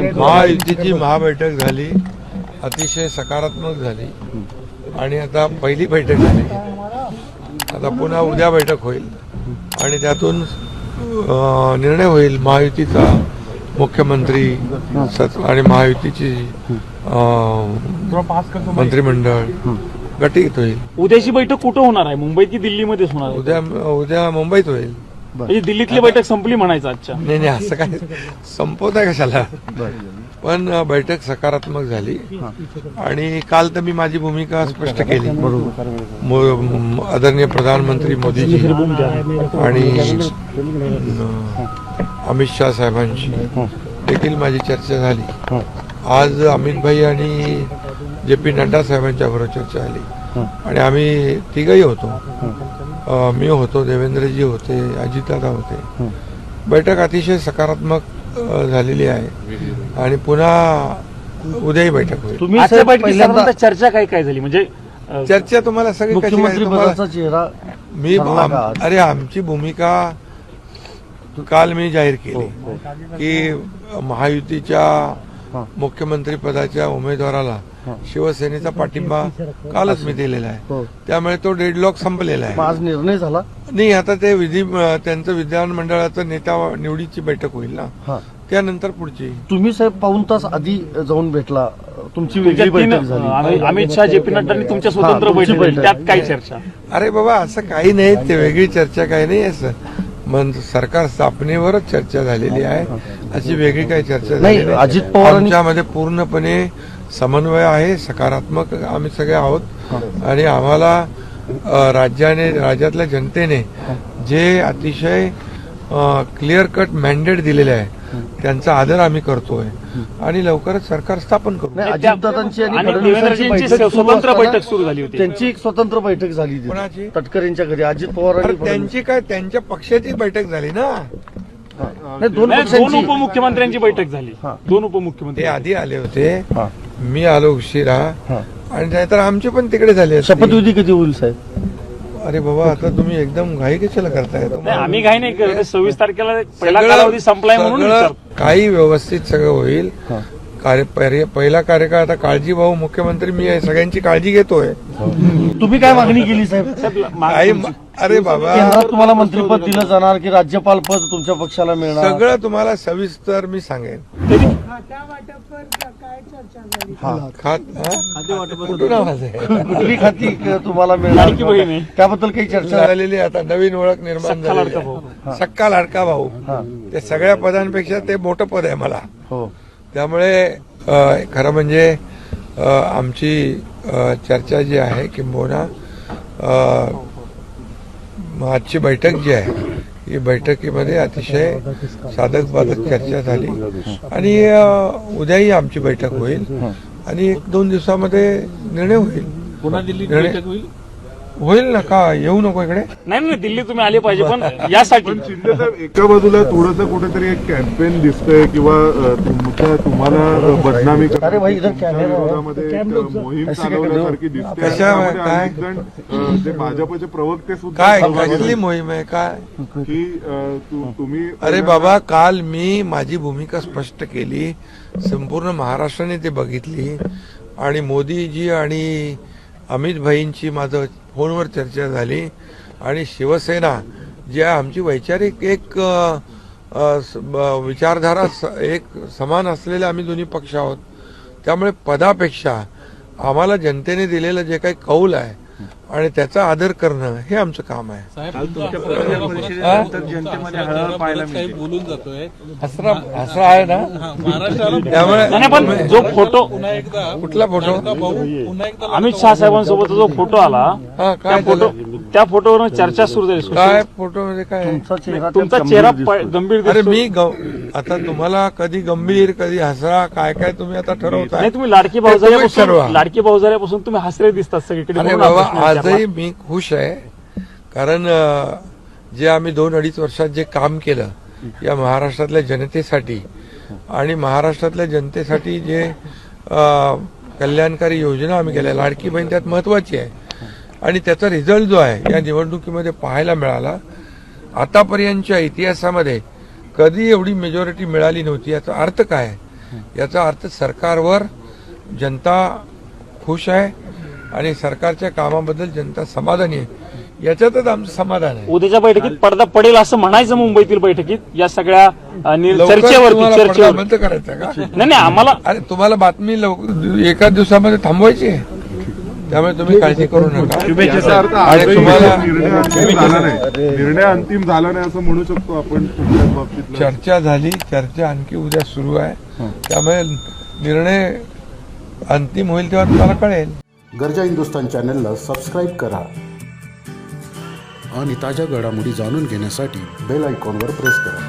महायुतीची महाबैठक झाली अतिशय सकारात्मक झाली आणि आता पहिली बैठक झाली. आता पुन्हा उद्या बैठक होईल आणि त्यातून निर्णय होईल महायुतीचा मुख्यमंत्री सच- आणि महायुतीची मंत्रिमंडळ गटीत होईल. उद्याची बैठक कुठं होणार आहे? मुंबईत की दिल्लीमध्येच होणार उद्या उद्या मुंबईत होईल. म्हणजे दिल्लीतली बैठक संपली म्हणायचं आजच्या. नाही नाही असं काय संपवत आहे कशाला? पण बैठक सकारात्मक झाली. आणि काल तर मी माझी भूमिका स्पष्ट केली. आदरणीय प्रधानमंत्री मोदीजी आणि अमित शहा साहेबांशी देखील माझी चर्चा झाली. आज अमित भाई आणि जे पी नड्डा साहेबांच्या बरोबर चर्चा झाली. आणि आम्ही तिघही होतो. मी होतो देवेंद्रजी होते अजितदादा होते बैठक अतिशय सकारात्मक झालेली आहे आणि पुन्हा उद्याही बैठक होईल तुम्ही आजच्या साहेब बैठकीत पहिल्यांदा साधारणतः चर्चा काय काय झाली म्हणजे अं, चर्चा तुम्हाला सगळी कशी मुख्यमंत्री आहे? तुम्हाला- पदाचा चेहरा मी आम-? अरे आमची भूमिका काल मी जाहीर केली हो, की महायुतीच्या हा. मुख्यमंत्री पदाच्या उमेदवाराला हा. शिवसेनेचा पाठिंबा कालच मी दिलेला आहे. हो. त्यामुळे तो डेडलॉक संपलेला मग आहे आज निर्णय झाला? नाही आता ते विधी त्यांचं विधानमंडळाचं नेता निवडीची बैठक होईल ना. हा. त्यानंतर पुढची. तुम्ही साहेब पाऊन तास आधी जाऊन भेटला. तुमची वेगळी बैठक झाली. अमित- शहा जे पी नड्डांनी तुमच्या हा, स्वतंत्र बैठक झाली. त्यात काय चर्चा. अरे बाबा असं काही नाही. ते वेगळी चर्चा काही नाही असं मन सरकार स्थापनेवरच चर्चा झालेली आहे. अशी वेगळी काही चर्चा नाही, झालेली अजित आमच्यामध्ये पूर्णपणे समन्वय आहे सकारात्मक आम्ही सगळे आहोत. आणि आम्हाला राज्याने राज्यातल्या जनतेने जे अतिशय क्लिअर कट मॅन्डेट दिलेले आहे त्यांचा आदर आम्ही करतोय. आणि लवकरच सरकार स्थापन करू. नाही त्या- अजितदादांची आणि आणि फडणवीसांची देवेंद्रजींची बैठक सुरू स्वतंत्र बैठक सुरू झाली होती. त्यांची एक स्वतंत्र बैठक झाली. कोणाची? तटकर यांच्या घरी अजित पवार. त्यांची काय त्यांच्या पक्षाची बैठक झाली ना? दोन उपमुख्यमंत्र्यांची बैठक झाली. दोन उपमुख्यमंत्री आधी आले होते. मी आलो उशिरा हा. आणि नाहीतर आमचे पण तिकडे झाले असते. शपथविधी कधी होईल साहेब अरे बाबा आता तुम्ही एकदम घाई कशाला करताय नाही आम्ही काही नाही करत सव्वीस तारखेला पहिला सगळं- कालावधी संपलाय म्हणून सगळं काही व्यवस्थित सगळं होईल हा. कार्य पर्य- पहिला कार्यकाळ आता काळजी भाऊ मुख्यमंत्री मी आहे सगळ्यांची काळजी घेतोय. तुम्ही काय मागणी केली साहेब? अरे बाबा. तुम्हाला मंत्रीपद दिलं जाणार की राज्यपाल पद तुमच्या पक्षाला मिळणार? सगळं तुम्हाला सविस्तर मी सांगेन. कुठली खाती तुम्हाला मिळणार. त्याबद्दल काही चर्चा झालेली आता नवीन ओळख निर्माण झाली भाऊ. सक्का लाडका भाऊ. हा. ते सगळ्या पदांपेक्षा ते मोठं पद आहे मला. हो. त्यामुळे खरं म्हणजे आमची चर्चा जी आहे किंबहुना आजची बैठक जी आहे ही बैठकीमध्ये अतिशय साधक बाधक चर्चा झाली. आणि उद्याही आमची बैठक होईल. आणि एक दोन दिवसामध्ये निर्णय होईल. पुन्हा निर्णय- बैठक होईल? होईल ना का? येऊ नको इकडे. नाही नाही दिल्ली तुम्ही आले पाहिजे पण यासाठी. पण शिंदे साहेब एका बाजूला थोडंसं कुठेतरी एक कॅम्पेन दिसतंय किंवा अ, तुमच्या तुम्हाला अ, बदनामी करण्याची अरे भाई, इधर तुमच्या कॅमेरा है. विरोधामध्ये एक, अ, मोहीम ऐसे काय चालवण्यासारखी दिसते. कशा- त्यामध्ये काय? अनेक जण, अ, जे भाजपचे प्रवक्ते सुद्धा काय? सहभागी कसली. मोहीम आहे? काय? की अ, तु- तुम्ही अरे बाबा काल मी माझी भूमिका स्पष्ट केली. संपूर्ण महाराष्ट्राने ते बघितली. आणि मोदीजी आणि अमित भाईंची माझं फोनवर चर्चा झाली. आणि शिवसेना जी आहे आमची वैचारिक एक विचारधारा स- एक समान असलेले आम्ही दोन्ही पक्ष आहोत. त्यामुळे पदापेक्षा आम्हाला जनतेने दिलेलं जे काही कौल आहे आणि त्याचा आदर करणं हे आमचं काम आहे. बोलून जातोय. हसरा हसरा आहे ना? महाराष्ट्राला त्यामुळे पण जो फोटो पुन्हा एकदा कुठला फोटो? भाऊ पुन्हा एकदा अमित शहा साहेबांसोबत जो फोटो आला हा त्या काय फोटो झालं? त्या फोटोवर चर्चा सुरू झाली. काय फोटो मध्ये काय? तुमचा चेहरा गंभीर अरे मी ग- आता तुम्हाला कधी गंभीर कधी हसरा काय काय तुम्ही आता ठरवताय? नाही तुम्ही लाडकी. भाऊजाऱ्यापासून लाडकी भाऊजाऱ्यापासून तुम्ही हसरे दिसतात सगळीकडे. हा बाबा. आजही मी खुश आहे. कारण जे आम्ही दोन अडीच वर्षात जे काम केलं या महाराष्ट्रातल्या जनतेसाठी आणि महाराष्ट्रातल्या जनतेसाठी जे कल्याणकारी योजना आम्ही केल्या लाडकी बहीण त्यात महत्वाची आहे. आणि त्याचा रिझल्ट जो आहे या निवडणुकीमध्ये पाहायला मिळाला आतापर्यंतच्या इतिहासामध्ये कधी एवढी मेजॉरिटी मिळाली नव्हती याचा अर्थ काय याचा अर्थ सरकारवर जनता खुश आहे आणि सरकारच्या कामाबद्दल जनता समाधानी आहे. याच्यातच आमचं समाधान आहे. उद्याच्या बैठकीत पडदा पडेल असं म्हणायचं मुंबईतील बैठकीत या सगळ्या चर्चेवर करायचा का? नाही आम्हाला अरे तुम्हाला बातमी लवकर एका दिवसामध्ये थांबवायची आहे. त्यामुळे तुम्ही काळजी करू नका. याचा अर्थ आणि तुम्हाला निर्णय अंतिम झाला नाही. निर्णय अंतिम झाला नाही असं म्हणू शकतो आपण बाबतीत चर्चा झाली चर्चा आणखी उद्या सुरू आहे. त्यामुळे निर्णय अंतिम होईल तेव्हा तुम्हाला कळेल. गरजा हिंदुस्तान चॅनलला सबस्क्राईब करा. आणि ताज्या घडामोडी जाणून घेण्यासाठी बेल आयकॉनवर प्रेस करा.